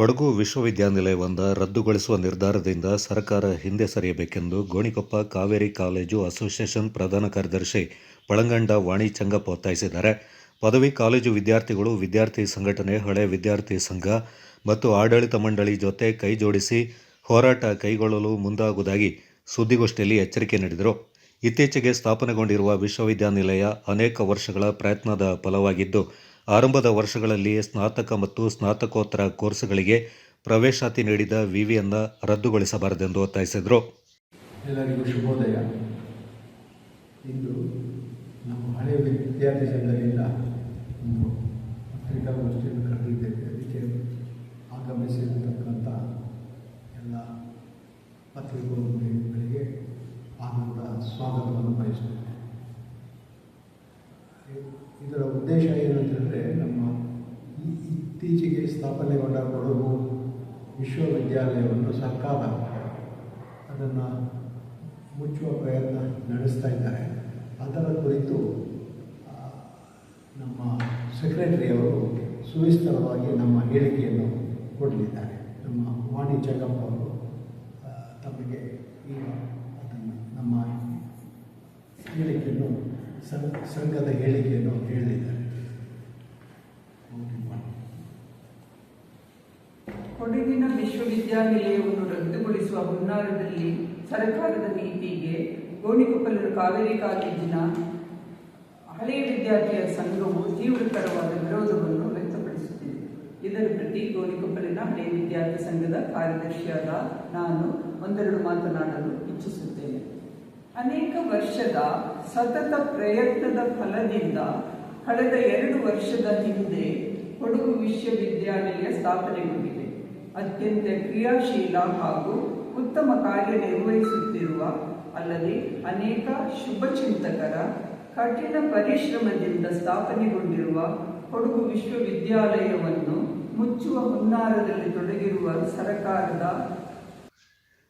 ಕೊಡಗು ವಿಶ್ವವಿದ್ಯಾನಿಲಯವೊಂದ ರದ್ದುಗೊಳಿಸುವ ನಿರ್ಧಾರದಿಂದ ಸರ್ಕಾರ ಹಿಂದೆ ಸರಿಯಬೇಕೆಂದು ಗೋಣಿಕೊಪ್ಪ ಕಾವೇರಿ ಕಾಲೇಜು ಅಸೋಸಿಯೇಷನ್ ಪ್ರಧಾನ ಕಾರ್ಯದರ್ಶಿ ಪಳಂಗಂಡ ವಾಣಿ ಚಂಗಪ್ಪ ಒತ್ತಾಯಿಸಿದ್ದಾರೆ. ಪದವಿ ಕಾಲೇಜು ವಿದ್ಯಾರ್ಥಿಗಳು ವಿದ್ಯಾರ್ಥಿ ಸಂಘಟನೆ, ಹಳೆ ವಿದ್ಯಾರ್ಥಿ ಸಂಘ ಮತ್ತು ಆಡಳಿತ ಮಂಡಳಿ ಜೊತೆ ಕೈಜೋಡಿಸಿ ಹೋರಾಟ ಕೈಗೊಳ್ಳಲು ಮುಂದಾಗುವುದಾಗಿ ಸುದ್ದಿಗೋಷ್ಠಿಯಲ್ಲಿ ಎಚ್ಚರಿಕೆ ನೀಡಿದರು. ಇತ್ತೀಚೆಗೆ ಸ್ಥಾಪನೆಗೊಂಡಿರುವ ವಿಶ್ವವಿದ್ಯಾನಿಲಯ ಅನೇಕ ವರ್ಷಗಳ ಪ್ರಯತ್ನದ ಫಲವಾಗಿದ್ದು ಆರಂಭದ ವರ್ಷಗಳಲ್ಲಿ ಸ್ನಾತಕ ಮತ್ತು ಸ್ನಾತಕೋತ್ತರ ಕೋರ್ಸ್ಗಳಿಗೆ ಪ್ರವೇಶಾತಿ ನೀಡಿದ ವಿವಿಯನ್ನು ರದ್ದುಗೊಳಿಸಬಾರದೆಂದು ಒತ್ತಾಯಿಸಿದರು. ಎಲ್ಲರಿಗೂ ಶುಭೋದಯ. ಇಂದು ನಮ್ಮ ಹಳೆಯ ವಿದ್ಯಾರ್ಥಿ ಸಂಘದಿಂದ ಒಂದು ಪತ್ರಿಕಾಗೋಷ್ಠಿಯನ್ನು ಕರೆದಿದ್ದೇವೆ. ಅದಕ್ಕೆ ಆಗಮಿಸಿರತಕ್ಕಂಥ ಎಲ್ಲ ಪತ್ರಿಕೋದ್ಯಮಿಗಳಿಗೆ ಆನಂದ, ಸ್ವಾಗತವನ್ನು ಬಯಸ್ತೇನೆ. ಇದರ ಉದ್ದೇಶ ಏನಂತಂದರೆ ನಮ್ಮ ಇತ್ತೀಚೆಗೆ ಸ್ಥಾಪನೆಗೊಂಡ ಕೊಡಗು ವಿಶ್ವವಿದ್ಯಾಲಯವನ್ನು ಸರ್ಕಾರ ಅದನ್ನು ಮುಚ್ಚುವ ಪ್ರಯತ್ನ ನಡೆಸ್ತಾ ಇದ್ದಾರೆ. ಅದರ ಕುರಿತು ನಮ್ಮ ಸೆಕ್ರೆಟರಿಯವರು ಸುವಿಸ್ತರವಾಗಿ ನಮ್ಮ ಹೇಳಿಕೆಯನ್ನು ಕೊಡಲಿದ್ದಾರೆ. ನಮ್ಮ ವಾಣಿ ಜಗಪ್ಪ ಅವರು ತಮಗೆ ಈಗ ಅದನ್ನು ನಮ್ಮ ಹೇಳಿಕೆಯನ್ನು ಸಂಘದ ಹೇಳಿಕೆಯನ್ನು ಹೇಳಿದ್ದಾರೆ. ಕೊಡಗಿನ ವಿಶ್ವವಿದ್ಯಾನಿಲಯವನ್ನು ರದ್ದುಗೊಳಿಸುವ ಹುನ್ನಾರದಲ್ಲಿ ಸರ್ಕಾರದ ನೀತಿಗೆ ಗೋಣಿಕೊಪ್ಪಲಿನ ಕಾವೇರಿ ಕಾಲೇಜಿನ ಹಳೆಯ ವಿದ್ಯಾರ್ಥಿಯ ಸಂಘವು ತೀವ್ರತರವಾದ ವಿರೋಧವನ್ನು ವ್ಯಕ್ತಪಡಿಸುತ್ತಿದೆ ಇದರ ಪ್ರತಿ ಗೋಣಿಕೊಪ್ಪಲಿನ ಹಳೆಯ ವಿದ್ಯಾರ್ಥಿ ಸಂಘದ ಕಾರ್ಯದರ್ಶಿಯಾದ ನಾನು ಒಂದೆರಡು ಮಾತನಾಡಲು ವರ್ಷದ ಸತತ ಪ್ರಯತ್ನದ ಫಲದಿಂದ ಕಳೆದ ಎರಡು ವರ್ಷದ ಹಿಂದೆ ಕೊಡಗು ವಿಶ್ವವಿದ್ಯಾಲಯ ಸ್ಥಾಪನೆಗೊಂಡಿದೆ. ಅತ್ಯಂತ ಕ್ರಿಯಾಶೀಲ ಹಾಗೂ ಉತ್ತಮ ಕಾರ್ಯನಿರ್ವಹಿಸುತ್ತಿರುವ ಅಲ್ಲದೆ ಅನೇಕ ಶುಭಚಿಂತಕರ ಕಠಿಣ ಪರಿಶ್ರಮದಿಂದ ಸ್ಥಾಪನೆಗೊಂಡಿರುವ ಕೊಡಗು ವಿಶ್ವವಿದ್ಯಾಲಯವನ್ನು ಮುಚ್ಚುವ ಹುನ್ನಾರದಲ್ಲಿ ತೊಡಗಿರುವ ಸರ್ಕಾರದ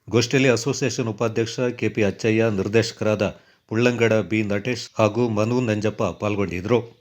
ಗೋಷ್ಠಿಯಲ್ಲಿ ಅಸೋಸಿಯೇಷನ್ ಉಪಾಧ್ಯಕ್ಷ ಕೆಪಿ ಅಚ್ಚಯ್ಯ, ನಿರ್ದೇಶಕರಾದ ಪುಳ್ಳಂಗಡ ಬಿ ನಟೇಶ್ ಹಾಗೂ ಮನು ನಂಜಪ್ಪ ಪಾಲ್ಗೊಂಡಿದ್ದರು.